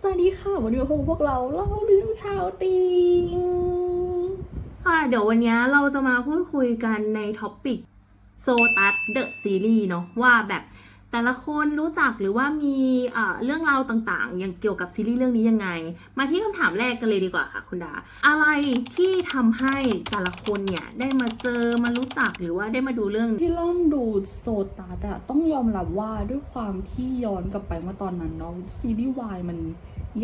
สวัสดีค่ะ วันนี้มาพบกับพวกเราเล่าเรื่องชาวติงค่ะเดี๋ยววันนี้เราจะมาพูดคุยกันในท็อปิกโซตัสเดอะซีรีส์เนาะว่าแบบ แต่ละคนรู้จักหรือว่ามีเอ่อเรื่องราวต่างๆ อย่างเกี่ยวกับซีรีส์เรื่องนี้ยังไง มาที่คำถามแรกกันเลยดีกว่าค่ะคุณดา อะไรที่ทำให้แต่ละคนเนี่ยได้มาเจอมารู้จักหรือว่าได้มาดูเรื่องนี้ที่เริ่มดูโซตัสอะต้องยอมรับว่าด้วยความที่ย้อนกลับไปเมื่อตอนนั้นเนาะซีรีส์วายมัน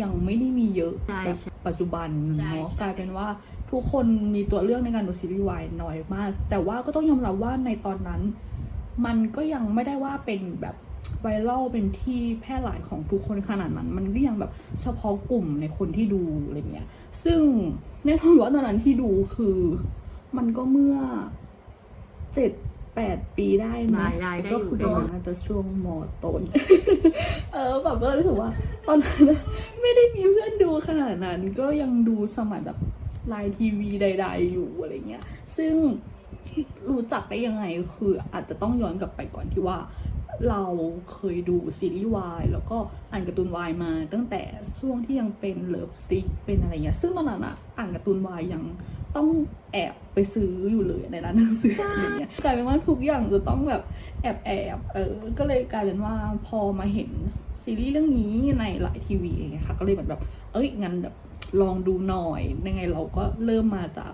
ยังไม่ได้มีเยอะใช่แบบใช่ปัจจุบันใช่เนาะใช่กลายเป็นว่าทุกคนมีตัวเลือกในการดูซีรีส์วายน้อยมาก แต่ว่าก็ต้องยอมรับว่าในตอนนั้น มันก็ยังไม่ได้ว่าเป็นแบบไวรัลเป็นที่แพร่หลายของทุกคนขนาดนั้น มันก็ยังแบบเฉพาะกลุ่มในคนที่ดูอะไรเงี้ย ซึ่งแน่นอนว่าตอนนั้นที่ดูคือ มันก็เมื่อเจ็ดแปดปีได้นะได้ได้ได้ก็อยู่คือประมาณน่าจะช่วงมต้น เออแบบก็เลยรู้สึกว่า ตอนนั้นนะไม่ได้มีเพื่อนดูขนาดนั้น ก็ยังดูสมัยแบบไลน์ทีวีใด ๆ อยู่อะไรเงี้ย ซึ่ง รู้จักได้ยังไงคืออาจจะต้องย้อนกลับไปก่อนที่ว่า เราเคยดูซีรีส์วายแล้วก็อ่านการ์ตูนวายมา ตั้งแต่ช่วงที่ยังเป็นเลิฟซิกเป็นอะไรเงี้ยซึ่งตอนนั้นอะอ่านการ์ตูนวายยังต้องแอบไปซื้ออยู่เลยในร้านหนังสืออะไรเงี้ยกลายเป็นว่าทุกอย่างจะต้องแบบแอบแอบๆเออก็เลยกลายเป็นว่าพอมาเห็นซีรีส์เรื่องนี้ในหลายทีวีเองค่ะก็เลยเหมือนแบบเอ้ยงั้นแบบลองดูหน่อยยังไงเราก็เริ่มมาจาก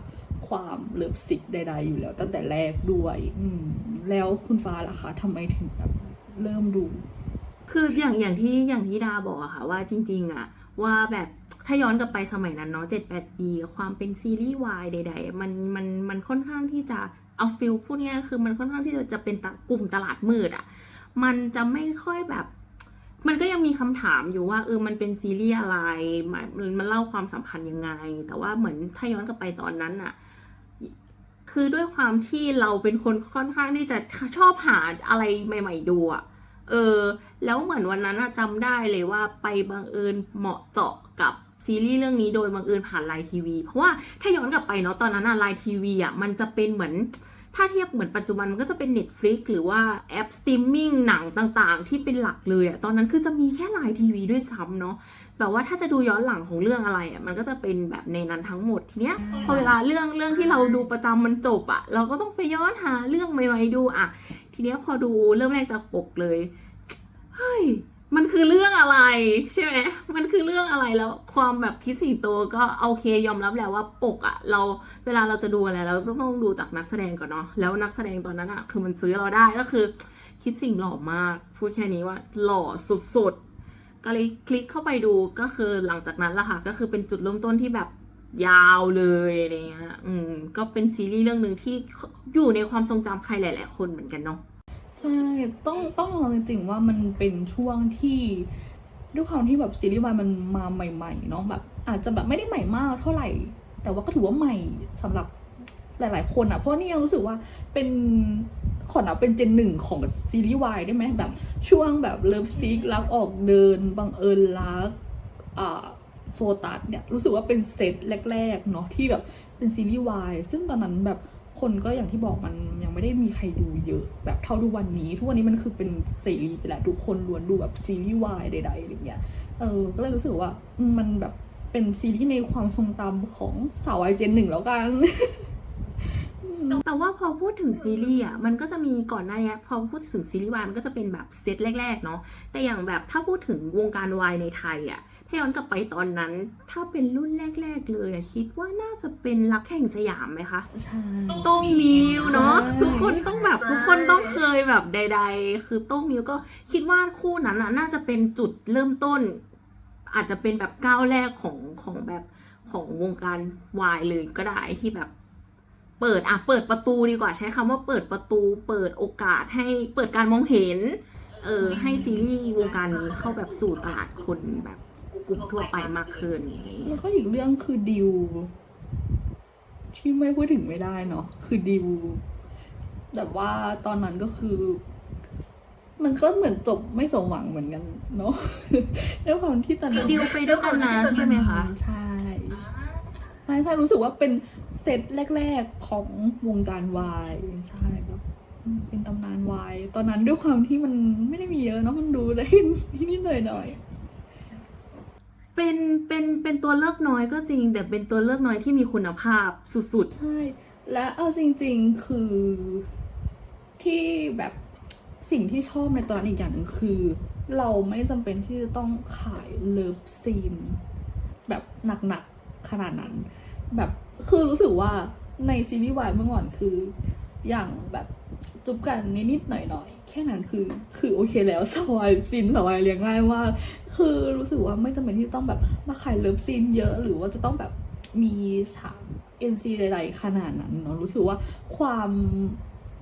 ความเลิฟซิกใด ๆ อยู่แล้วตั้งแต่แรกด้วย อืม แล้วคุณฟ้าล่ะคะทำไมถึงแบบเริ่มดู คืออย่างอย่างที่อย่างที่ดาบอกอะค่ะว่าจริง ๆอะว่าแบบถ้าย้อนกลับไปสมัยนั้นเนาะเจ็ดแปดปี ความเป็นซีรีส์วายใด ๆ มันมันมันค่อนข้างที่จะเอาฟิลพูดง่ายๆคือมันค่อนข้างที่จะจะเป็นตะกลุ่มตลาดมืดอะมันจะไม่ค่อยแบบ มันก็ยังมีคำถามอยู่ว่าเออมันเป็นซีรีส์อะไรมันมันเล่าความสัมพันธ์ยังไง แต่ว่าเหมือนถ้าย้อนกลับไปตอนนั้นอะ คือด้วยความที่เราเป็นคนค่อนข้างที่จะชอบหาอะไรใหม่ ๆ ดูอะเออ แล้วเหมือนวันนั้นอะจำได้เลยว่าไปบังเอิญเหมาะเจาะกับซีรีส์เรื่องนี้โดยบังเอิญผ่านไลน์ทีวีเพราะว่าถ้าย้อนกลับไปเนาะตอนนั้นอะไลน์ทีวีอะมันจะเป็นเหมือน ถ้าเทียบเหมือนปัจจุบันมันก็จะเป็น Netflix หรือว่าแอปสตรีมมิ่งหนังต่างๆ ที่เป็นหลักเลยอะตอนนั้นคือจะมีแค่ไลน์ทีวีด้วยซ้ำเนาะแบบว่าถ้าจะดูย้อนหลังของเรื่องอะไรอะมันก็จะเป็นแบบในนั้นทั้งหมดทีเนี้ยพอเวลาเรื่องเรื่องที่เราดูประจำมันจบอะเราก็ต้องไปย้อนหาเรื่องใหม่ๆดูอะทีเนี้ยพอดูเริ่มแรกจากปกเลยเฮ้ย มันคือเรื่องอะไรใช่ไหมมันคือเรื่องอะไรแล้วความแบบคิดสี่ตัวก็โอเคยอมรับแหล้วว่าปกอะเราเวลาเราจะดูอะไรเราต้องดูจากนักแสดงก่อนเนาะแล้วนักแสดงตอนนั้นอะคือมันซื้อเราได้ก็คือ คิดสิ่งหล่อมาก พูดแค่นี้ว่าหล่อสุดๆ ก็เลยคลิกเข้าไปดูก็คือหลังจากนั้นละค่ะก็คือเป็นจุดเริ่มต้นที่แบบยาวเลยอะไรเงี้ย อืม ก็เป็นซีรีส์เรื่องหนึ่งที่อยู่ในความทรงจำใครหลาย ๆ คนเหมือนกันเนาะ ใช่ต้องต้องยอมรับจริงๆว่ามันเป็นช่วงที่ด้วยความที่แบบซีรีส์วายมันมาใหม่ๆเนาะแบบ อาจจะแบบไม่ได้ใหม่มากเท่าไหร่ แต่ว่าก็ถือว่าใหม่สำหรับหลาย ๆ คนอะเพราะนี่ยังรู้สึกว่าเป็นขอนับเป็นเจนหนึ่งของซีรีส์วายได้ไหมแบบช่วงแบบเลิฟซิกรักออกเดินบังเอิญรักอ่าโซตัสเนี่ยรู้สึกว่าเป็นเซตแรก ๆ เนาะที่แบบเป็นซีรีส์วายซึ่งตอนนั้นแบบ คนก็อย่างที่บอกมันยังไม่ได้มีใครดูเยอะ แบบเท่าทุกวันนี้ ทุกวันนี้มันคือเป็นเสรีไปแล้วทุกคนล้วนดูแบบซีรีส์วายใดๆอะไรเงี้ยเออก็เลยรู้สึกว่ามันแบบเป็นซีรีส์ในความทรงจำของสาววัยเจนหนึ่งแล้วกันแต่ว่าพอพูดถึงซีรีส์อะมันก็จะมีก่อนหน้านี้พอพูดถึงซีรีส์วายมันก็จะเป็นแบบเซตแรก ๆ เนาะแต่อย่างแบบถ้าพูดถึงวงการวายในไทยอะ ถ้าย้อนกลับไปตอนนั้น ถ้าเป็นรุ่นแรก ๆ เลยอะคิดว่าน่าจะเป็นรักแห่งสยามไหมคะ ใช่โต้งมิวเนาะใช่ ทุกคนต้องแบบทุกคนต้องเคยแบบใด ๆ คือโต้งมิวก็คิดว่าคู่นั้นน่ะน่าจะเป็นจุดเริ่มต้น อาจจะเป็นแบบก้าวแรกของของแบบของวงการวายเลยก็ได้ที่แบบ เปิดอะเปิดประตูดีกว่าใช้คำว่าเปิดประตู เปิดโอกาสให้เปิดการมองเห็น เออให้ซีรีส์วงการนี้เข้าแบบสู่ตลาดคนแบบ กลุ่มทั่วไปมากขึ้นอะไรอย่างเงี้ยแล้วก็อีกเรื่องคือดิว ที่ไม่พูดถึงไม่ได้เนาะคือดิวแบบว่าตอนนั้นก็คือ มันก็เหมือนจบไม่สมหวังเหมือนกันเนาะด้วยความที่ตอนนั้นดิวไปด้วยกันนะใช่ไหมคะใช่ใช่ใช่รู้สึกว่าเป็นเซตแรก ๆของวงการวายใช่แบบอืมเป็นตำนานวาย ตอนนั้นด้วยความที่มันไม่ได้มีเยอะเนาะมันดูได้นิดๆหน่อยๆไป เป็นเป็นเป็นตัวเลือกน้อยก็จริง แต่เป็นตัวเลือกน้อยที่มีคุณภาพสุดๆ ใช่ และเอาจริง ๆคือที่แบบสิ่งที่ชอบในตอนอีกอย่างหนึ่งคือ เราไม่จำเป็นที่จะต้องขายเลิฟซีน แบบหนักๆขนาดนั้น แบบคือรู้สึกว่าในซีรีส์วายเมื่อก่อนคืออย่างแบบ จุบกันนิดๆหน่อยๆแค่นั้นคือ คือโอเคแล้วสวายซีนสวายเรียงง่ายมากคือรู้สึกว่าไม่จำเป็นที่ต้องแบบมาขายเลิฟซีนเยอะหรือว่าจะต้องแบบมีฉาก NC ใดๆขนาดนั้นเนาะรู้สึกว่าความ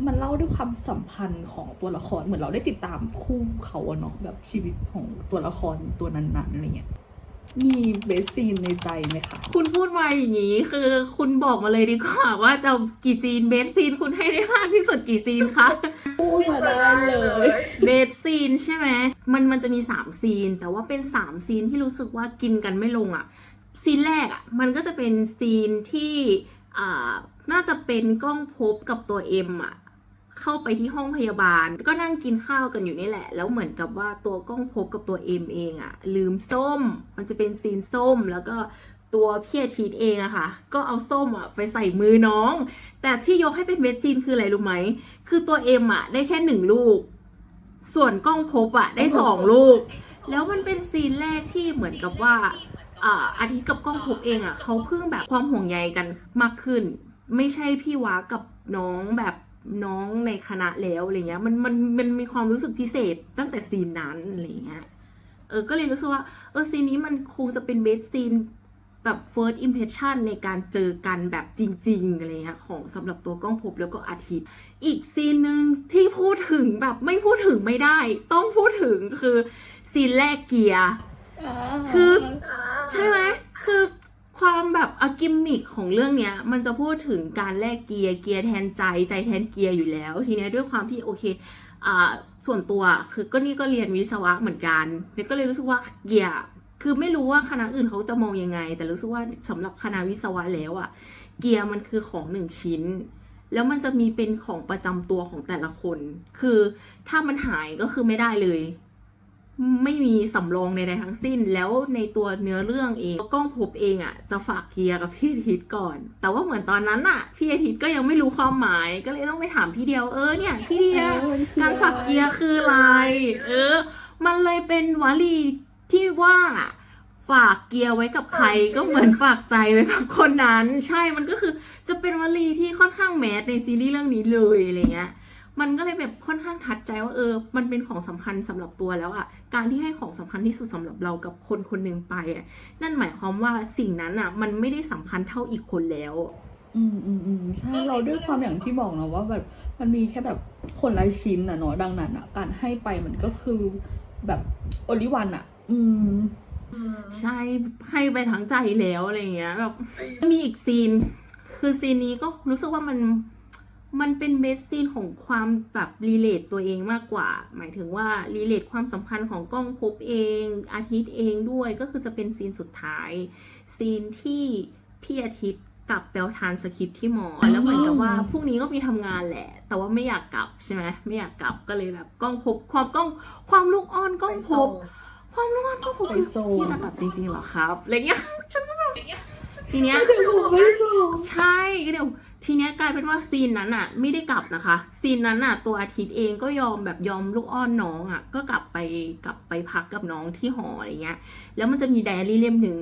มันเล่าด้วยความสัมพันธ์ของตัวละครเหมือนเราได้ติดตามคู่เขาอะเนาะแบบชีวิตของตัวละครตัวนั้นๆอะไรเงี้ย มีเบสซีนในใจไหมคะๆคุณพูดมาอย่างนี้คือคุณบอกมาเลยดีกว่า ว่าจะเอากี่ซีนเบสซีนคุณให้ได้มากที่สุดกี่ซีนคะพูดมาได้เลยเบสซีนใช่ไหมมันมันจะมีสามซีน แต่ว่าเป็นสามซีนที่รู้สึกว่ากินกันไม่ลงอะ่ะซีนแรกอะ่ะมันก็จะเป็นซีนที่อ่าน่าจะเป็นกล้องพบกับตัวเอ็มอะ เข้าไปที่ห้องพยาบาล ก็นั่งกินข้าวกันอยู่นี่แหละ แล้วเหมือนกับว่าตัวกล้องพบกับตัวเอ็มเองอะลืมส้ม มันจะเป็นซีนส้มแล้วก็ตัวพี่อาทิตย์เองอะค่ะ ก็เอาส้มอะไปใส่มือน้อง แต่ที่ยกให้เป็นเบสซีนคืออะไรรู้ไหม คือตัวเอ็มอะได้แค่หนึ่งลูก ส่วนกล้องพบอะได้สองลูก แล้วมันเป็นซีนแรกที่เหมือนกับว่าอ่าอาทิตย์กับกล้องพบเองอะเขาเพิ่งแบบความห่วงใยกันมากขึ้น ไม่ใช่พี่วากับน้องแบบ น้องในคณะแล้วอะไรเงี้ยมันมันมันมีความรู้สึกพิเศษตั้งแต่ซีนนั้นอะไรเงี้ยเออก็เลยรู้สึกว่าเออซีนนี้มันคงจะเป็นเบสซีนแบบ first impression ในการเจอกันแบบจริงๆอะไรเงี้ยของสำหรับตัวกล้องพบแล้วก็อาทิตย์ อีกซีนหนึ่งที่พูดถึงแบบไม่พูดถึงไม่ได้ ต้องพูดถึงคือซีนแรกเกียร์คือใช่ไหมคือ ความแบบอกิมมิกของเรื่องเนี้ย มันจะพูดถึงการแลกเกียร์เกียร์แทนใจใจแทนเกียร์อยู่แล้ว ทีเนี้ยด้วยความที่โอเคอ่าส่วนตัวคือก็นี่ก็เรียนวิศวะเหมือนกันเนี่ยก็เลยรู้สึกว่าเกียร์คือไม่รู้ว่าคณะอื่นเขาจะมองยังไง แต่รู้สึกว่าสำหรับคณะวิศวะแล้วอะเกียร์มันคือของหนึ่งชิ้น แล้วมันจะมีเป็นของประจำตัวของแต่ละคน คือถ้ามันหายก็คือไม่ได้เลย ไม่มีสำรองใดๆทั้งสิ้น แล้วในตัวเนื้อเรื่องเองกล้องพบเองอะจะฝากเกียร์กับพี่อาทิตย์ก่อน แต่ว่าเหมือนตอนนั้นอะพี่อาทิตย์ก็ยังไม่รู้ความหมายก็เลยต้องไปถามพี่เดียวเออเนี่ยพี่เดียวการฝากเกียร์คืออะไรเออ มันเลยเป็นวลีที่ว่าฝากเกียร์ไว้กับใครก็เหมือนฝากใจไว้กับคนนั้น ใช่มันก็คือจะเป็นวลีที่ค่อนข้างแมสในซีรีส์เรื่องนี้เลยอะไรเงี้ย มันก็เลยแบบค่อนข้างทัดใจว่าเออ มันเป็นของสำคัญสำหรับตัวแล้วอะการที่ให้ของสำคัญที่สุดสำหรับเรากับคนคนหนึ่งไปอะนั่นหมายความว่าสิ่งนั้นอะมันไม่ได้สำคัญเท่าอีกคนแล้ว อืมอืมอืมใช่เราด้วยความอย่างที่บอกเนาะว่าแบบมันมีแค่แบบคนละชิ้นอะเนาะดังนั้นอะการให้ไปมันก็คือแบบโอลิวันอะอืมใช่ให้ไปทั้งใจแล้วอะไรเงี้ยแบบมีอีกซีน คือซีนนี้ก็รู้สึกว่ามัน มันเป็นเบสซีนของความแบบรีเลทตัวเองมากกว่า หมายถึงว่ารีเลทความสัมพันธ์ของกล้องภพเอง อาทิตย์เองด้วยก็คือจะเป็นซีนสุดท้าย ซีนที่พี่อาทิตย์กลับแปลทานสคริปต์ที่หมอ แล้วเหมือนกับว่าพรุ่งนี้ก็มีทำงานแหละ แต่ว่าไม่อยากกลับใช่ไหมไม่อยากกลับก็เลยแบบกล้องภพความกล้องความลูกอ้อนกล้องภพความรู้มันก็ผมไปคือส่งพี่จะกลับจริงๆเหรอครับอะไรเงี้ยฉันก็แบบทีเนี้ยเดี๋ยวผมไม่ส่งใช่ก็เดี๋ยว ทีเนี้ยกลายเป็นว่าซีนนั้นอะไม่ได้กลับนะคะ ซีนนั้นอะตัวอาทิตย์เองก็ยอมแบบยอมลูกอ้อนน้องอะก็กลับไปกลับไปพักกับน้องที่หออะไรเงี้ย แล้วมันจะมีไดอารี่เล่มหนึ่ง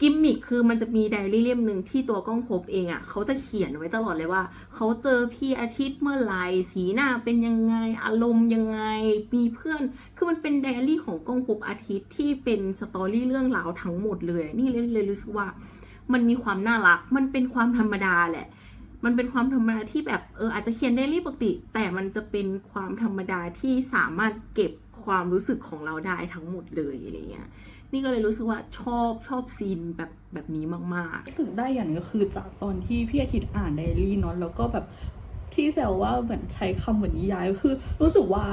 กิมมิคคือมันจะมีไดอารี่เล่มหนึ่งที่ตัวกล้องพบเองอะเขาจะเขียนไว้ตลอดเลยว่า เขาเจอพี่อาทิตย์เมื่อไหร่สีหน้าเป็นยังไงอารมณ์ยังไงมีเพื่อน คือมันเป็นไดอารี่ของกล้องพบอาทิตย์ที่เป็นสตอรี่เรื่องราวทั้งหมดเลย นี่เลยเลยรู้สึกว่า มันมีความน่ารัก มันเป็นความธรรมดาแหละ มันเป็นความธรรมดาที่แบบเอออาจจะเขียนไดรี่ปกติ แต่มันจะเป็นความธรรมดาที่สามารถเก็บความรู้สึกของเราได้ทั้งหมดเลยอะไรเงี้ย นี่ก็เลยรู้สึกว่าชอบชอบซีนแบบแบบนี้มากรู้สึกได้อย่างนึงก็คือจากตอนที่พี่อาทิตย์อ่านไดอารี่เนาะแล้วก็แบบ ที่แซวว่าเหมือนใช้คำเหมือนนิยายคือ รู้สึกว่า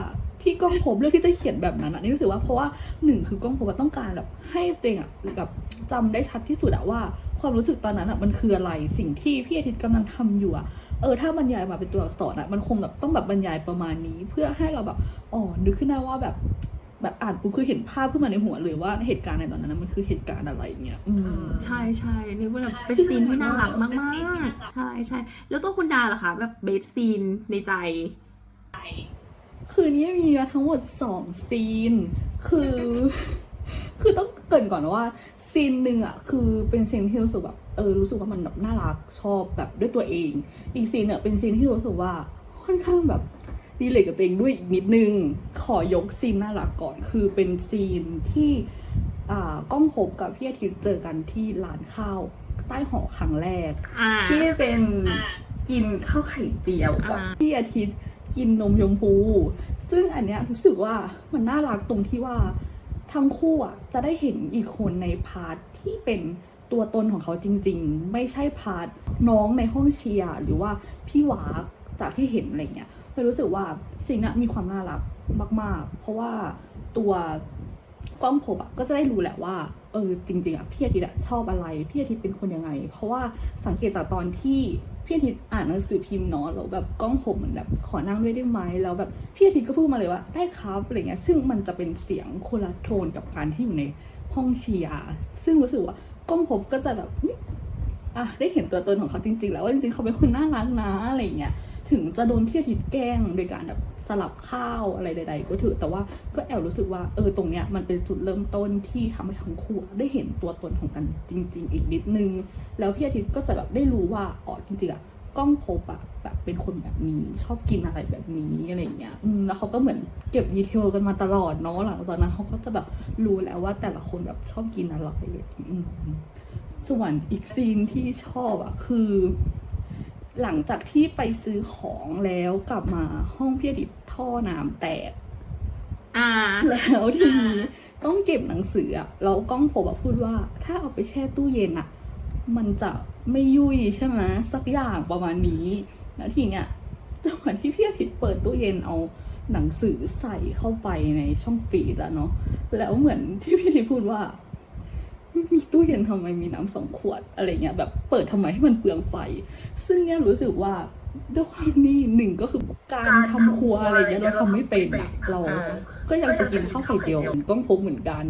ที่ก้องผมเลือกที่จะเขียนแบบนั้นอะนี่รู้สึกว่าเพราะว่าหนึ่งคือก้องผมต้องการแบบให้ตัวเองอะแบบจำได้ชัดที่สุดอะว่า ความรู้สึกตอนนั้นอะมันคืออะไรสิ่งที่พี่อาทิตย์กำลังทำอยู่อะเออถ้าบรรยายมาเป็นตัวอักษรอะมันคงแบบต้องแบบบรรยายประมาณนี้ เพื่อให้เราแบบอ๋อนึกขึ้นได้ว่าแบบ แบบอ่านปุ๊บคือเห็นภาพขึ้นมาในหัวเลยว่าเหตุการณ์ในตอนนั้นนะมันคือเหตุการณ์อะไรเงี้ย อืม ใช่ใช่นี่ว่าแบบเป็นซีนที่น่ารักมากๆ ใช่ใช่แล้วตัวคุณดาล่ะคะ แบบเบสซีนในใจ คืนนี้มีมาทั้งหมดสองซีน คือ คือต้องเกรินก่อนว่าซีนหนึ่งอะคือเป็นซีนที่รู้สึกแบบเออรู้สึกว่ามันแบบน่ารักชอบแบบด้วยตัวเอง อีกซีนเนี่ยเป็นซีนที่รู้สึกว่าค่อนข้างแบบ ดีเลยกับตัวเองด้วยอีกนิดนึง ขอยกซีนน่ารักก่อน คือเป็นซีนที่อ่าก้องพบกับพี่อาทิตย์เจอกันที่ร้านข้าวใต้หอครั้งแรกอ่าที่เป็นกินข้าวไข่เจียวกับอ่าพี่อาทิตย์กินนมยมพู ซึ่งอันเนี้ยรู้สึกว่ามันน่ารักตรงที่ว่าทั้งคู่อะจะได้เห็นอีกคนในพาร์ทที่เป็นตัวตนของเขาจริง ๆ ไม่ใช่พาร์ทน้องในห้องเชียร์หรือว่าพี่หวาจากที่เห็นอะไรเงี้ย เลยรู้สึกว่าสิ่งนี้นมีความน่ารักมาก ๆ เพราะว่าตัวกล้องผมอะก็จะได้รู้แหละว่าเออจริงๆอะพี่อาทิตย์ชอบอะไรพี่อาทิตย์เป็นคนยังไง เพราะว่าสังเกตจากตอนที่พี่อาทิตย์อ่านหนังสือพิมพ์เนาะแล้วแบบกล้องผมเหมือนแบบขอนั่งด้วยได้ไหมแล้วแบบพี่อาทิตย์ก็พูดมาเลยว่าได้ครับอะไรเงี้ยซึ่งมันจะเป็นเสียงคนละโทนกับการที่อยู่ในห้องเชียร์ซึ่งรู้สึกว่ากล้องผมก็จะแบบอะได้เห็นตัวตนของเขาจริง ๆ แล้วว่าจริงๆเขาเป็นคนน่ารักนะอะไรเงี้ย ถึงจะโดนพี่อาทิตย์แกล้งโดยการแบบสลับข้าวอะไรใด ๆ ก็เถือะแต่ว่าก็แอบรู้สึกว่าเออตรงเนี้ยมันเป็นจุดเริ่มต้นที่ทำให้ทั้งคู่ได้เห็นตัวตนของกันจริง ๆ อีกนิดนึง แล้วพี่อาทิตย์ก็จะแบบได้รู้ว่าอ๋อจริงๆอะกล้องพบอะแบบเป็นคนแบบนี้ชอบกินอะไรแบบนี้อะไรอย่างเงี้ยแล้วเขาก็เหมือนเก็บดีเทลกันมาตลอดเนาะหลังจากนั้นเขาก็จะแบบรู้แล้วว่าแต่ละคนแบบชอบกินอะไรส่วนอีกซีนที่ชอบอะคือ หลังจากที่ไปซื้อของแล้วกลับมาห้องพี่อดิตท่อน้ำแตกอ่า แล้วทีนี้ต้องเก็บหนังสืออะแล้วกล้องผมอะพูดว่า ถ้าเอาไปแช่ตู้เย็นอะมันจะไม่ยุ่ยใช่ไหมสักอย่างประมาณนี้แล้วทีเนี้ยจังหวะที่พี่อาทิตย์เปิดตู้เย็นเอาหนังสือใส่เข้าไปในช่องฟรีดอะเนาะแล้วเหมือนที่พี่อาทิตย์พูดว่า มีตู้เย็นทำไมมีน้ำสองขวดอะไรเงี้ยแบบเปิดทำไมให้มันเปลืองไฟ ซึ่งเนี่ยรู้สึกว่าด้วยความนี่หนึ่งก็คือการทำครัวอะไรเงี้ยเราทำไม่เป็นอะเราอ่าก็ยังจะกินข้าวไข่เจียวต้องพกเหมือนกัน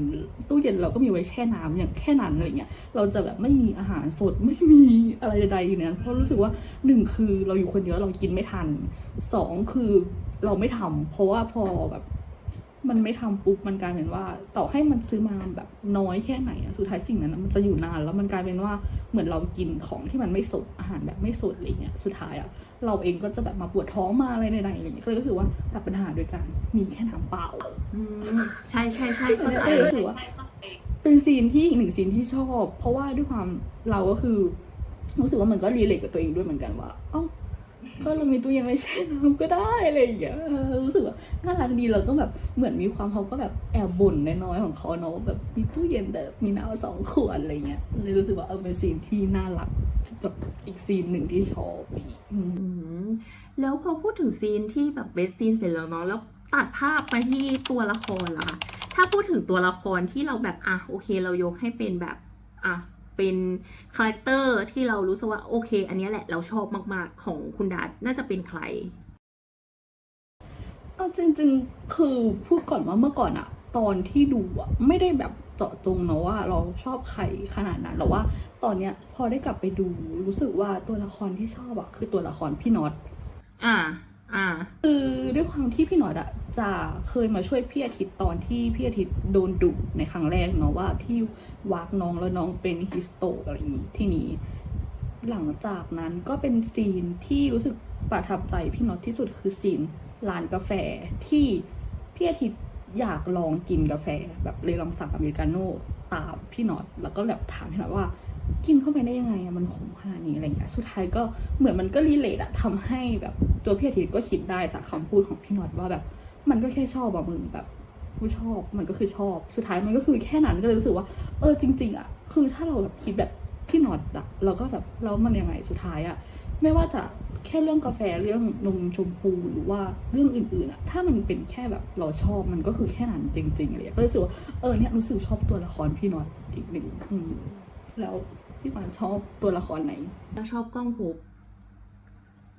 ตู้เย็นเราก็มีไว้แช่น้ำอย่างแค่นั้นอะไรเงี้ยเราจะแบบไม่มีอาหารสดไม่มีอะไรใดๆอยู่ในนั้นเพราะรู้สึกว่าหนึ่งคือเราอยู่คนเดียวเรากินไม่ทันสองคือเราไม่ทำเพราะว่าพอแบบ มันไม่ทำปุ๊บมันกลายเป็นว่า ต่อให้มันซื้อมาแบบน้อยแค่ไหนอะสุดท้ายสิ่งนั้นอะมันจะอยู่นานแล้วมันกลายเป็นว่าเหมือนเรากินของที่มันไม่สดอาหารแบบไม่สดอะไรเงี้ยสุดท้ายอะเราเองก็จะแบบมาปวดท้องมาอะไรใดๆอะไรเงี้ยก็เลยรู้สึกว่าตัดปัญหาโดยการมีแค่น้ำเปล่าอืมใช่ใช่ใช่เข้าใจก็เลยรู้สึกว่าเป็นซีนที่อีกหนึ่งซีนที่ชอบ เพราะว่าด้วยความเราก็คือ รู้สึกว่ามันก็รีเลทกับตัวเองด้วยเหมือนกันว่า เอ้า ก็เรามีตู้เย็นไม่แช่น้ำก็ได้อะไรอย่างเงี้ยรู้สึกว่าน่ารักดีเราก็แบบเหมือนมีความเขาก็แบบแอบบ่นน้อยๆของเขาเนาะว่าแบบมีตู้เย็นแต่มีน้ำสองขวดอะไรเงี้ยเลยรู้สึกว่าเออเป็นซีนที่น่ารักแบบอีกซีนหนึ่งที่ชอบอีกอืมแล้วพอพูดถึงซีนที่แบบเบสซีนเสร็จแล้วเนาะแล้วตัดภาพมาที่ตัวละครล่ะคะถ้าพูดถึงตัวละครที่เราแบบอะโอเค เรายกให้เป็นแบบอะ เป็นคาแรคเตอร์ที่เรารู้สึกว่าโอเค อันเนี้ยแหละเราชอบมากๆของคุณดัตน่าจะเป็นใครเอาจริง ๆ คือพูดก่อนว่าเมื่อก่อนอะตอนที่ดูอะไม่ได้แบบเจาะจงนะว่าเราชอบใครขนาดนั้นแต่ว่าตอนเนี้ยพอได้กลับไปดูรู้สึกว่าตัวละครที่ชอบอะคือตัวละครพี่น็อตอ่า อ่า คือด้วยความที่พี่หนอตอะจะเคยมาช่วยพี่อาทิตย์ตอนที่พี่อาทิตย์โดนดุในครั้งแรกเนาะว่าที่วากน้องแล้วน้องเป็นฮิสโตกอะไรอย่างนี้ที่นี้หลังจากนั้นก็เป็นซีนที่รู้สึกประทับใจพี่น็อตที่สุดคือซีนร้านกาแฟที่พี่อาทิตย์อยากลองกินกาแฟ แบบเลยลองสั่งอเมริกาโน่ตามพี่น็อตแล้วก็แบบถามพี่น็อตว่า กินเข้าไปได้ยังไงอะมันขมขนาดนี้อะไรเงี้ยสุดท้ายก็เหมือนมันก็รีเลทอะทำให้แบบตัวพี่อาทิตย์ก็คิดได้จากคำพูดของพี่น็อตว่าแบบ มันก็แค่ชอบอะมึงแบบกูชอบมันก็คือชอบ สุดท้ายมันก็คือแค่นั้นก็เลยรู้สึกว่า เออจริง ๆอะคือถ้าเราแบบคิดแบบพี่น็อตอะเราก็แบบแล้วมันยังไงสุดท้ายอะไม่ว่าจะแค่เรื่องกาแฟเรื่องนมชมพูหรือว่าเรื่องอื่นๆอะถ้ามันเป็นแค่แบบเราชอบมันก็คือแค่นั้นจริงๆอะไรเลยก็รู้สึกว่าเออเนี่ยรู้สึกชอบตัวละครพี่น็อตอีกหนึ่งแล้ว พี่ปานชอบตัวละครไหนแล้วชอบกล้องภพ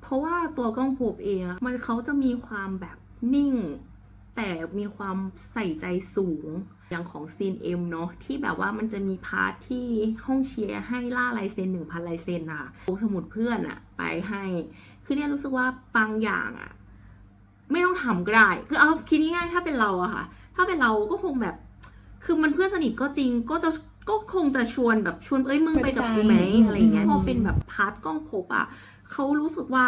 เพราะว่าตัวกล้องภพเองอะมันเขาจะมีความแบบนิ่ง แต่มีความใส่ใจสูงอย่างของซีนเอ็มเนาะที่แบบว่ามันจะมีพาร์ทที่ห้องเชียร์ให้ล่าลายเซ็นหนึ่งพันลายเซ็นอะโอสมุดเพื่อนอะไปให้ คือเนี่ยรู้สึกว่าบางอย่างอะไม่ต้องทำก็ได้คือเอาคิดง่ายๆถ้าเป็นเราอะค่ะ ถ้าเป็นเราก็คงแบบ คือมันเพื่อนสนิทก็จริงก็จะ ก็คงจะชวนแบบชวนเอ้ยมึงไปกับกูไหมไปด้วยกันอะไรอย่างเงี้ยอืมพอเป็นแบบพาร์ทกล้องพบอะเขารู้สึกว่า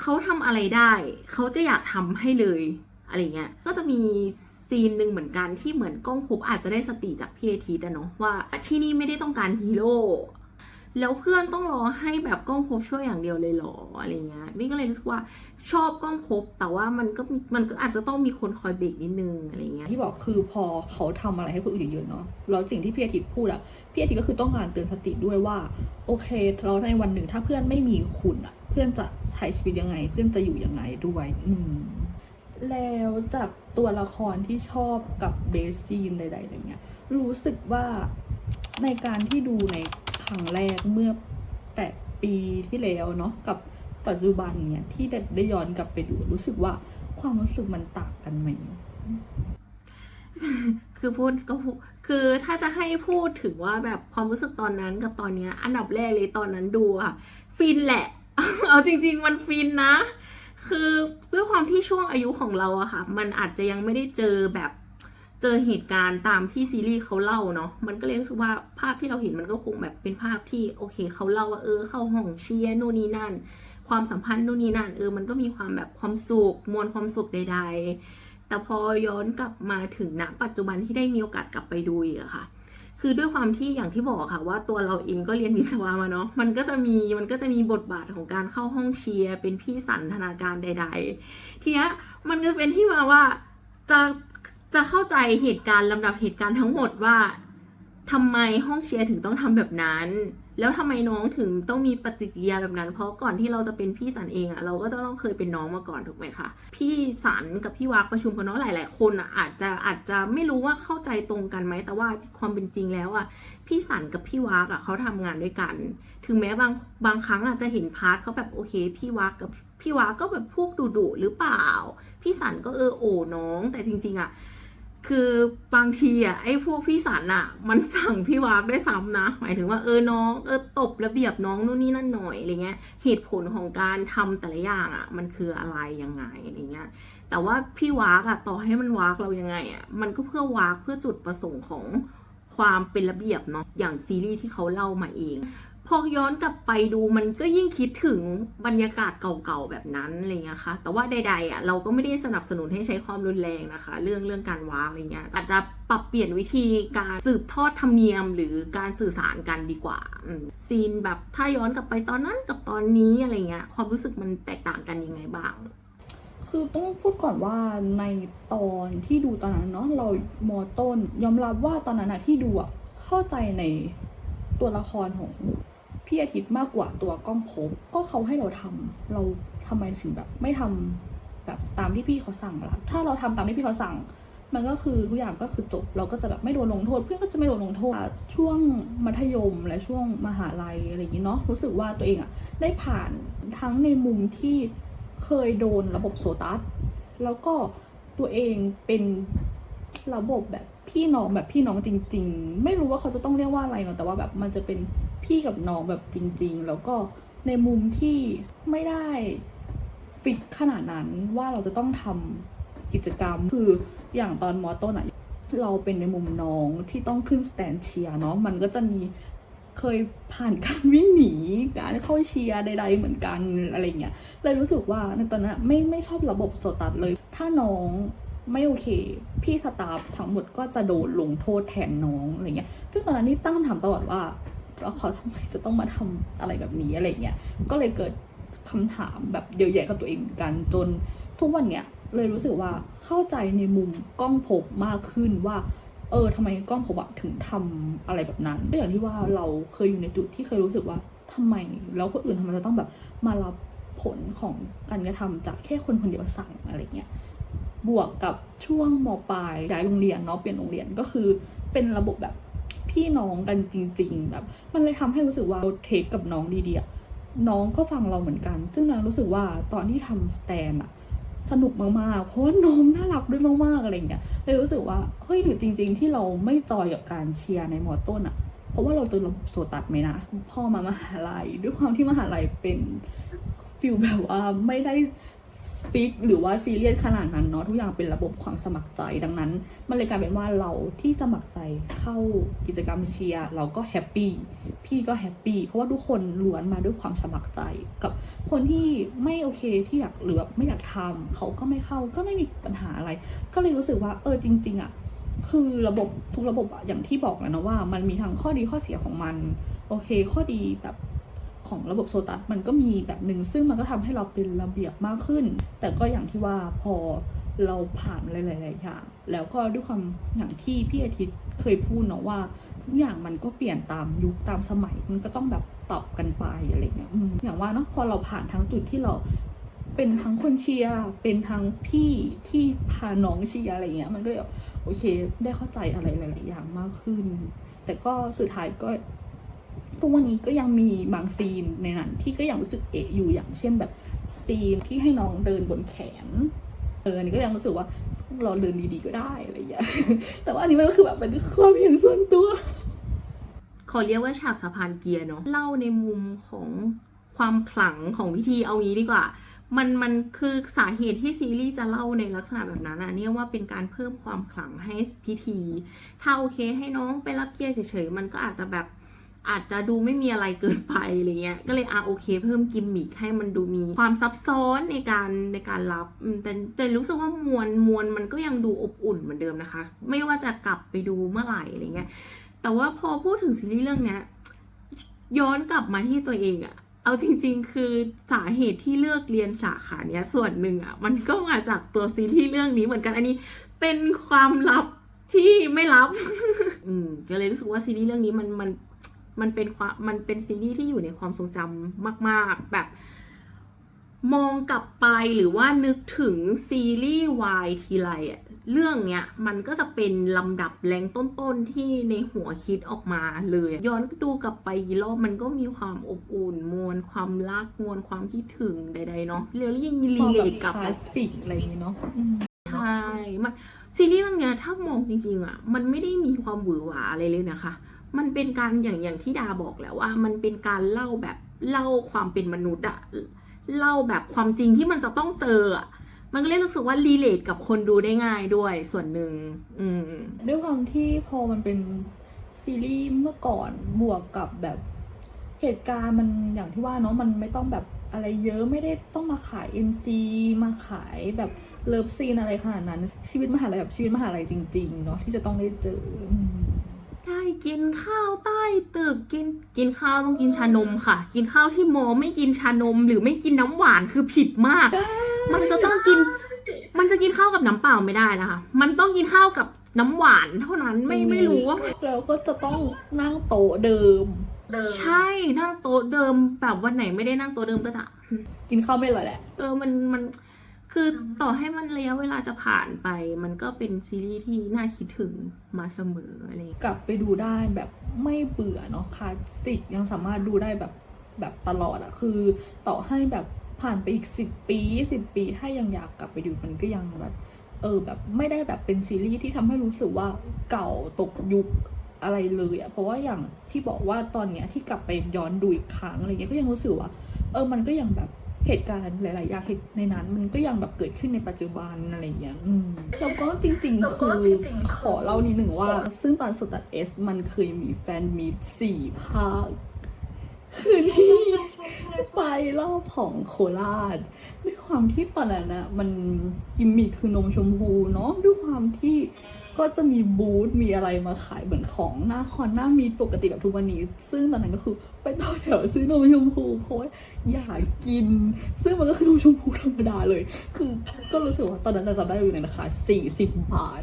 เขาทำอะไรได้เขาจะอยากทำให้เลยอะไรเงี้ยก็จะมีซีนหนึ่งเหมือนกันที่เหมือนกล้องพบอาจจะได้สติจากพี่เอทีแต่เนาะว่าที่นี่ไม่ได้ต้องการฮีโร่ แล้วเพื่อนต้องรอให้แบบกล้องพบช่วยอย่างเดียวเลยหรออะไรเงี้ยนี่ก็เลยรู้สึกว่าชอบกล้องพบ แต่ว่ามันก็มันก็อาจจะต้องมีคนคอยเบรกนิดนึงอะไรเงี้ยที่บอกคือพอเขาทำอะไรให้คนอื่นเยอะเนาะแล้วสิ่งที่พี่อาทิตย์พูดอะพี่อาทิตย์ก็คือต้องการเตือนสติด้วยว่า โอเคแล้วในวันหนึ่งถ้าเพื่อนไม่มีคุณอะเพื่อนจะใช้ชีวิตยังไง เพื่อนจะอยู่ยังไงด้วย อืมแล้วจากตัวละครที่ชอบกับเบสซีนใดๆอะไรเงี้ยรู้สึกว่าในการที่ดูใน ครั้งแรกเมื่อแปดปีที่แล้วเนาะกับปัจจุบันเนี่ยที่ได้ได้ย้อนกลับไปดูรู้สึกว่าความรู้สึกมันต่างกันไหม คือพูดก็คือถ้าจะให้พูดถึงว่าแบบความรู้สึกตอนนั้นกับตอนเนี้ย อันดับแรกเลยตอนนั้นดูอะฟินแหละ เอาจริง ๆ มันฟินนะ คือด้วยความที่ช่วงอายุของเราอะค่ะ มันอาจจะยังไม่ได้เจอแบบ เจอเหตุการณ์ตามที่ซีรีส์เขาเล่าเนาะมันก็เลยรู้สึกว่าภาพที่เราเห็นมันก็คงแบบเป็นภาพที่โอเคเขาเล่าว่าเออเข้าห้องเชียร์นู่นนี่นั่น ความสัมพันธ์นู่นนี่นั่นเออมันก็มีความแบบความสุขมวลความสุขใด ๆ แต่พอย้อนกลับมาถึงณปัจจุบันที่ได้มีโอกาสกลับไปดูอีกอะค่ะคือด้วยความที่อย่างที่บอกค่ะว่าตัวเราเองก็เรียนวิศวะมาเนาะมันก็จะมีมันก็จะมีบทบาทของการเข้าห้องเชียร์เป็นพี่สันทนาการใด ๆ ทีนี้มันก็เป็นที่มาว่าจะ จะเข้าใจเหตุการณ์ลำดับเหตุการณ์ทั้งหมดว่าทำไมห้องเชียร์ถึงต้องทำแบบนั้น แล้วทำไมน้องถึงต้องมีปฏิกิริยาแบบนั้น เพราะก่อนที่เราจะเป็นพี่สันเองอะเราก็จะต้องเคยเป็นน้องมาก่อนถูกไหมคะพี่สันกับพี่วักประชุมกันเนาะหลาย ๆ คนอะอาจจะอาจจะไม่รู้ว่าเข้าใจตรงกันไหมแต่ว่าความเป็นจริงแล้วอะพี่สันกับพี่วักอะเขาทำงานด้วยกัน ถึงแม้บางบางครั้งอาจจะเห็นพาร์ทเขาแบบโอเค พี่วักกับพี่วักก็แบบพวกดุดุหรือเปล่า พี่สันก็เออโอน้องแต่จริง ๆอะ คือบางทีอะไอ้พวกพี่สันอะมันสั่งพี่วักด้ซ้ำนะ หมายถึงว่าเออน้องเออตบระเบียบน้องนู่นนี่นั่นหน่อยอะไรเงี้ยเหตุผลของการทำแต่ละอย่างอะมันคืออะไรยังไงอะไรเงี้ยแต่ว่าพี่วากอะต่อให้มันวากเรายังไงอะมันก็เพื่อวากเพื่อจุดประสงค์ของความเป็นระเบียบเนาะอย่างซีรีส์ที่เขาเล่ามาเอง พอย้อนกลับไปดูมันก็ยิ่งคิดถึงบรรยากาศเก่าๆแบบนั้นอะไรเงี้ยค่ะ แต่ว่าใดๆอะเราก็ไม่ได้สนับสนุนให้ใช้ความรุนแรงนะคะ เรื่องเรื่องการวาอะไรเงี้ยอาจจะปรับเปลี่ยนวิธีการสืบทอดธรรมเนียมหรือการสื่อสารกันดีกว่าซีนแบบถ้าย้อนกลับไปตอนนั้นกับตอนนี้อะไรเงี้ยความรู้สึกมันแตกต่างกันยังไงบ้าง คือต้องพูดก่อนว่าในตอนที่ดูตอนนั้นเนาะเรามอต้น ยอมรับว่าตอนนั้นอะที่ดูอะเข้าใจในตัวละครของ พี่อาทิตย์มากกว่าตัวกล้องพบ ก็เขาให้เราทำเราทำไมถึงแบบไม่ทำแบบตามที่พี่เขาสั่งล่ะถ้าเราทำตามที่พี่เขาสั่ง มันก็คือทุกอย่างก็คือจบ เราก็จะแบบไม่โดนลงโทษ เพื่อนก็จะไม่โดนลงโทษ ช่วงมัธยมและช่วงมหาลัยอะไรอย่างนี้เนาะ รู้สึกว่าตัวเองอะได้ผ่านทั้งในมุมที่เคยโดนระบบโซตัส แล้วก็ตัวเองเป็น ระบบแบบพี่น้องแบบพี่น้องจริง ๆ ไม่รู้ว่าเขาจะต้องเรียกว่าอะไรเนาะแต่ว่าแบบมันจะเป็นพี่กับน้องแบบจริง ๆ แล้วก็ในมุมที่ไม่ได้ฟิกขนาดนั้นว่าเราจะต้องทำกิจกรรมคืออย่างตอนมอต้นอะเราเป็นในมุมน้องที่ต้องขึ้นสแตนเชียร์เนาะมันก็จะมีเคยผ่านการวิ่งหนีการเข้าเชียร์ใด ๆ เหมือนกันอะไรเงี้ยเลยรู้สึกว่าในตอนนั้นไม่ไม่ชอบระบบโซตัสเลย ถ้าน้อง ไม่โอเค พี่สตาฟทั้งหมดก็จะโดนลงโทษแทนน้องอะไรเงี้ย ซึ่งตอนนั้นนี่ตั้งถามตลอดว่าแล้วเขาทำไมจะต้องมาทำอะไรแบบนี้อะไรเงี้ย ก็เลยเกิดคำถามแบบเยอะแยะกับตัวเองกันจนทุกวันเนี้ยเลยรู้สึกว่าเข้าใจในมุมกล้องพบมากขึ้นว่า เออทำไมกล้องพบอะถึงทำอะไรแบบนั้นก็อย่างที่ว่าเราเคยอยู่ในจุดที่เคยรู้สึกว่าทำไมแล้วคนอื่นทำไมจะต้องแบบมารับผลของการกระทำจากแค่คนคนเดียวสั่งอะไรเงี้ย บวกกับช่วงมปลายย้ายโรงเรียนเนาะเปลี่ยนโรงเรียนก็คือเป็นระบบแบบพี่น้องกันจริง ๆ แบบ มันเลยทำให้รู้สึกว่าเราเทคกับน้องดีๆน้องก็ฟังเราเหมือนกัน ซึ่งนางรู้สึกว่าตอนที่ทำสแตนอะสนุกมากๆ เพราะว่าน้องน่ารักด้วยมากๆอะไรอย่างเงี้ยเลยรู้สึกว่าเฮ้ยหรือจริง ๆ ที่เราไม่จอยกับการเชียร์ในมอต้นอะเพราะว่าเราเจอระบบโซตัสไหมนะพ่อมามหาลัยด้วยความที่มหาลัยเป็นฟิลแบบว่าไม่ได้ สปิกหรือว่าซีเรียสขนาดนั้นเนาะทุกอย่างเป็นระบบความสมัครใจดังนั้น มันเลยกลายเป็นว่าเราที่สมัครใจเข้ากิจกรรมเชียร์เราก็แฮปปี้พี่ก็แฮปปี้เพราะว่าทุกคนล้วนมาด้วยความสมัครใจ กับคนที่ไม่โอเคที่อยากหรือแบบไม่อยากทำเขาก็ไม่เข้าก็ไม่มีปัญหาอะไร ก็เลยรู้สึกว่าเออจริง ๆอะคือระบบทุกระบบอะอย่างที่บอกแล้วนะว่า มันมีทั้งข้อดีข้อเสียของมัน โอเค ข้อดีแบบ ของระบบโซตัสมันก็มีแบบหนึ่งซึ่งมันก็ทำให้เราเป็นระเบียบมากขึ้น แต่ก็อย่างที่ว่าพอเราผ่านหลายๆอย่างแล้วก็ด้วยความอย่างที่พี่อาทิตย์เคยพูดเนาะว่าทุกอย่างมันก็เปลี่ยนตามยุคตามสมัยมันก็ต้องแบบปรับกันไปอะไรเงี้ยอย่างว่าเนาะพอเราผ่านทั้งจุดที่เราเป็นทั้งคนเชียร์เป็นทั้งพี่ที่พาน้องเชียร์อะไรเงี้ยมันก็เลยแบบโอเคได้เข้าใจอะไรหลาย ๆ อย่างมากขึ้น แต่ก็สุดท้ายก็ ทุกวันนี้ก็ยังมีบางซีนในนั้น ที่ก็ยังรู้สึกเอะอยู่อย่างเช่นแบบซีนที่ให้น้องเดินบนแขนเออนนี้ก็ยังรู้สึกว่าเราเดินดีๆก็ได้อะไรอย่างเงี้ยแต่ว่าอันนี้มันก็คือแบบเป็นความเห็นส่วนตัวขอเรียกว่าฉากสะพานเกียร์เนาะเล่าในมุมของความขลังของพิธีเอางี้ดีกว่า มันมันคือสาเหตุที่ซีรีส์จะเล่าในลักษณะแบบนั้นอะเนี่ยว่าเป็นการเพิ่มความขลังให้พิธี ถ้าโอเคให้น้องไปรับเกียร์เฉยๆมันก็อาจจะแบบ อาจจะดูไม่มีอะไรเกินไปอะไรเงี้ย ก็เลยอะโอเค เพิ่มกิมมิคให้มันดูมีความซับซ้อนในการในการรับแต่แต่รู้สึกว่ามวลมวลมันก็ยังดูอบอุ่นเหมือนเดิมนะคะ ไม่ว่าจะกลับไปดูเมื่อไหร่อะไรเงี้ย แต่ว่าพอพูดถึงซีรีส์เรื่องเนี้ยย้อนกลับมาที่ตัวเองอะเอาจริง ๆ คือสาเหตุที่เลือกเรียนสาขาเนี้ยส่วนหนึ่งอะมันก็มาจากตัวซีรีส์เรื่องนี้เหมือนกันอันนี้เป็นความลับที่ไม่ลับ อืมก็เลยรู้สึกว่าซีรีส์เรื่องนี้มันมัน มันเป็นความมันเป็นซีรีส์ที่อยู่ในความทรงจำมากๆ แบบมองกลับไปหรือว่านึกถึงซีรีส์วายทีไรอะเรื่องเนี้ยมันก็จะเป็นลำดับแรงต้นๆที่ในหัวคิดออกมาเลย ย้อนดูกลับไปกี่รอบมันก็มีความอบอุ่นมวลความรักมวลความคิดถึงใดๆเนาะแล้วยังมีครีวามเลแบบทกับคลาสสิกอะไรอย่างเงี้ยเนาะอืมใช่มันซีรีส์เรื่องเนี้ยถ้ามองจริงๆอะมันไม่ได้มีความหวือหวาอะไรเลยนะคะ มันเป็นการอย่างอย่างที่ดาบอกแล้วว่า มันเป็นการเล่าแบบเล่าความเป็นมนุษย์อะเล่าแบบความจริงที่มันจะต้องเจออะมันก็เลยรู้สึกว่ารีเลทกับคนดูได้ง่ายด้วยส่วนหนึ่งอืมด้วยความที่พอมันเป็นซีรีส์เมื่อก่อนบวกกับแบบเหตุการณ์มันอย่างที่ว่าเนาะมันไม่ต้องแบบอะไรเยอะไม่ได้ต้องมาขาย NC มาขายแบบเลิฟซีนอะไรขนาดนั้น ชีวิตมหาลัยแบบชีวิตมหาลัยจริง ๆ เนาะที่จะต้องได้เจอ อืมใช่กินข้าวใต้ตึกกินกินข้าวต้องกินชานมค่ะ กินข้าวที่มอไม่กินชานม หรือไม่กินน้ำหวานคือผิดมาก มันจะต้องกิน มันจะกินข้าวกับน้ำเปล่าไม่ได้นะคะ มันต้องกินข้าวกับน้ำหวานเท่านั้นไม่ไม่รู้ว่าแล้วก็จะต้องนั่งโต๊ะเดิม ใช่นั่งโต๊ะเดิมแบบวันไหนไม่ได้นั่งโต๊ะเดิมก็จะกินข้าวไม่อร่อยแหละเออมันมัน คือต่อให้มันระยะเวลาจะผ่านไป มันก็เป็นซีรีส์ที่น่าคิดถึงมาเสมออะไรอย่างเงี้ยกลับไปดูได้แบบไม่เบื่อเนาะคลาสสิกยังสามารถดูได้แบบแบบตลอดอะคือต่อให้แบบผ่านไปอีกสิบปีสิบปี ถ้ายังอยากกลับไปดูมันก็ยังแบบ เออแบบไม่ได้แบบเป็นซีรีส์ที่ทำให้รู้สึกว่าเก่าตกยุคอะไรเลยอะเพราะว่าอย่างที่บอกว่าตอนเนี้ยที่กลับไปย้อนดูอีกครั้งอะไรเงี้ยก็ยังรู้สึกว่า เออมันก็ยังแบบ เหตุการณ์หลาย ๆ อย่างในนั้นมันก็ยังแบบเกิดขึ้นในปัจจุบันอะไรอย่างเงี้ยอืมแล้วก็จริง ๆ คือขอเล่านิดหนึ่งว่า ซึ่งตอนสตัดเอสมันเคยมีแฟนมีตสี่ภาคคือที่ไปรอบของโคราชด้วยความที่ตอนนั้นนะมันกิมมิคคือนมชมพูเนาะด้วยความที่ ก็จะมีบูธมีอะไรมาขายเหมือนของหน้าคอนหน้ามีปกติแบบทุกวันนี้ ซึ่งตอนนั้นก็คือไปต่อแถวซื้อนมชมพูเพราะอยากกิน ซึ่งมันก็คือนมชมพูธรรมดาเลย คือก็รู้สึกว่าตอนนั้นจะจำได้อยู่ในราคา40 บาท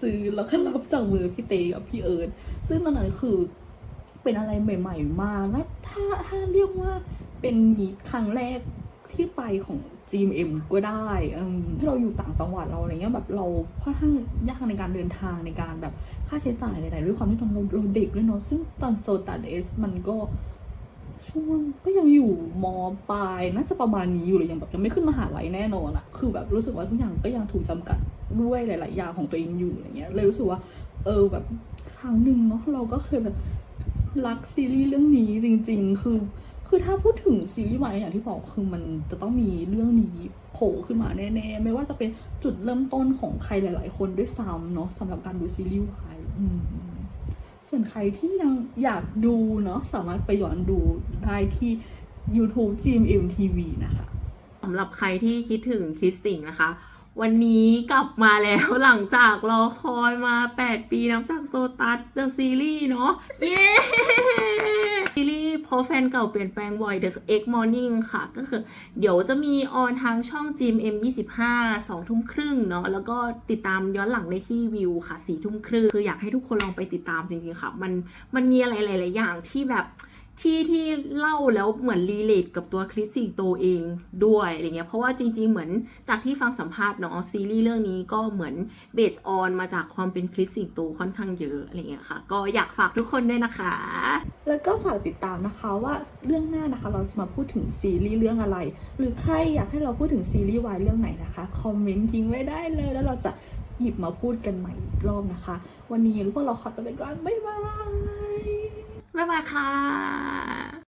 ซื้อแล้วก็รับจากมือพี่เตกับพี่เอิร์ธซึ่งตอนนั้นคือเป็นอะไรใหม่ ๆ มากนะถ้าถ้าเรียกว่าเป็นมีครั้งแรกที่ไปของ GMM ก็ได้อืมถ้าเราอยู่ต่างจังหวัดเราอะไรเงี้ยแบบเราค่อนข้างยากในการเดินทางในการแบบค่าใช้จ่ายใดๆด้วยความที่ตอนเราเราเด็กด้วยเนาะซึ่งตอนโซตัสเอสมันก็ช่วงก็ยังอยู่มปลายน่าจะประมาณนี้อยู่เลยยังแบบยังไม่ขึ้นมหาลัยแน่นอนอะคือแบบรู้สึกว่าทุกอย่างก็ยังถูกจำกัดด้วยหลาย ๆ อย่างของตัวเองอยู่อะไรเงี้ยเลยรู้สึกว่า เออแบบครั้งหนึ่งเนาะเราก็เคยแบบรักซีรีส์เรื่องนี้จริง ๆ คือ คือถ้าพูดถึงซีรีส์วายอย่างที่บอกคือมันจะต้องมีเรื่องนี้โผล่ขึ้นมาแน่ๆ ไม่ว่าจะเป็นจุดเริ่มต้นของใครหลาย ๆ คนด้วยซ้ำเนาะสำหรับการดูซีรีส์วายส่วนใครที่ยังอยากดูเนาะสามารถไปย้อนดูได้ที่ YouTube GMM TV นะคะสำหรับใครที่คิดถึงคริสติงนะคะ วันนี้กลับมาแล้วหลังจากรอคอยมา 8 ปีนับจากโซตัสเดอะซีรีส์เนาะเย้ เพราะแฟนเก่าเปลี่ยนแปลงบ่อย The X Morning ค่ะ ก็คือเดี๋ยวจะมีออนทางช่อง GMM 25 2ทุ่มครึ่งเนาะแล้วก็ติดตามย้อนหลังได้ที่วิวค่ะ4ทุ่มครึ่งคืออยากให้ทุกคนลองไปติดตามจริงๆค่ะ มันมันมีอะไรหลายๆอย่างที่แบบ ที่ที่เล่าแล้วเหมือนรีเลทกับตัวคริสสิงโตเองด้วยอะไรเงี้ยเพราะว่าจริง ๆ เหมือนจากที่ฟังสัมภาษณ์เนาะซีรีส์เรื่องนี้ก็เหมือนเบสออนมาจากความเป็นคริสสิงโตค่อนข้างเยอะอะไรเงี้ยค่ะ ก็อยากฝากทุกคนด้วยนะคะ แล้วก็ฝากติดตามนะคะว่าเรื่องหน้านะคะเราจะมาพูดถึงซีรีส์เรื่องอะไร หรือใครอยากให้เราพูดถึงซีรีส์วายเรื่องไหนนะคะคอมเมนต์ทิ้งไว้ได้เลยแล้วเราจะหยิบมาพูดกันใหม่อีกรอบนะคะ วันนี้พวกเราขอตัวไปก่อนบ๊ายบาย บ๊ายบายค่ะ